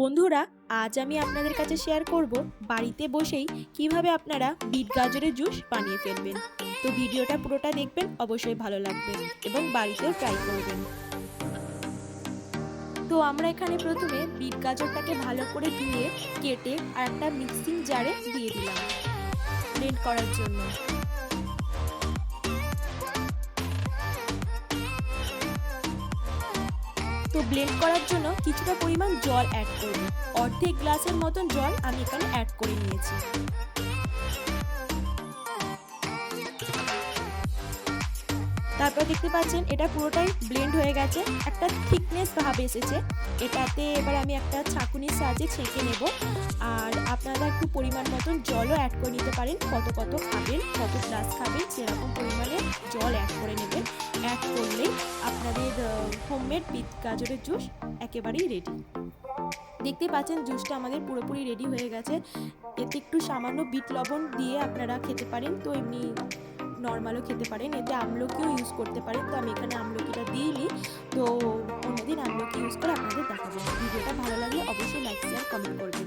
বন্ধুরা, আজ আমি আপনাদের কাছে শেয়ার করব বাড়িতে বসেই কীভাবে আপনারা বিট গাজরের জুস বানিয়ে ফেলবেন। তো ভিডিওটা পুরোটা দেখবেন, অবশ্যই ভালো লাগবে এবং বাড়িতেও ট্রাই করবেন। তো আমরা এখানে প্রথমে বিট গাজরটাকে ভালো করে ধুয়ে, কেটে আর একটা মিক্সিং জারে দিয়ে দিলাম। ব্লেন্ড করার জন্য। তো ব্লেন্ড করার জন্য কিছুটা পরিমাণ জল অ্যাড করব। অর্ধেক গ্লাসের মতন জল আমি এখানে অ্যাড করে নিয়েছি। তারপর দেখতে পাচ্ছেন এটা পুরোটাই ব্লেন্ড হয়ে গেছে। একটা থিকনেস ভাব এসেছে। এটাতে এবার আমি একটা ছাঁকুনির সাহায্যে ছেঁকে নেব। আর আপনারা একটু পরিমাণ মতন জলও অ্যাড করে নিতে পারেন। কত কত খাবেন, কত গ্লাস খাবেন, সেরকম পরিমাণে জল অ্যাড করে নেবেন। অ্যাড করলেই আপনাদের হোমমেড বিট গাজরের জুস একেবারেই রেডি দেখতে পাচ্ছেন জুসটা আমাদের পুরোপুরি রেডি হয়ে গেছে। এতে একটু সামান্য বিট লবণ দিয়ে আপনারা খেতে পারেন, তো এমনি নর্মালও খেতে পারেন। এতে আমলকিও ইউজ করতে পারেন, তো আমি এখানে আমলকিটা দিইনি তো অন্যদিন আমলকি ইউজ করে আপনাদের দেখাবো। ভিডিওটা ভালো লাগলে অবশ্যই লাইক শেয়ার কমেন্ট করবেন।